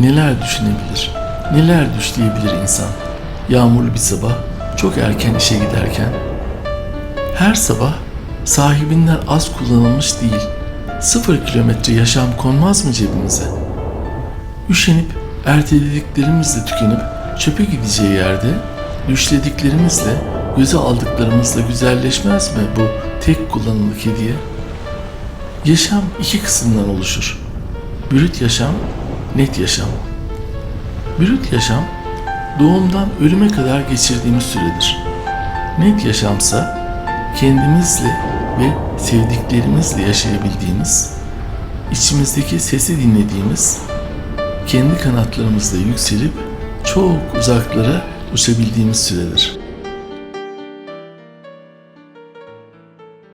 neler düşünebilir, neler düşleyebilir insan. Yağmurlu bir sabah, çok erken işe giderken. Her sabah sahibinden az kullanılmış değil, sıfır kilometre yaşam konmaz mı cebimize? Üşenip ertelediklerimizle tükenip çöpe gideceği yerde düşlediklerimizle, göze aldıklarımızla güzelleşmez mi bu tek kullanımlık hediye? Yaşam iki kısımdan oluşur. Brüt yaşam, net yaşam. Brüt yaşam, doğumdan ölüme kadar geçirdiğimiz süredir. Net yaşamsa, kendimizle ve sevdiklerimizle yaşayabildiğimiz, içimizdeki sesi dinlediğimiz, kendi kanatlarımızla yükselip çok uzaklara uçabildiğimiz süredir.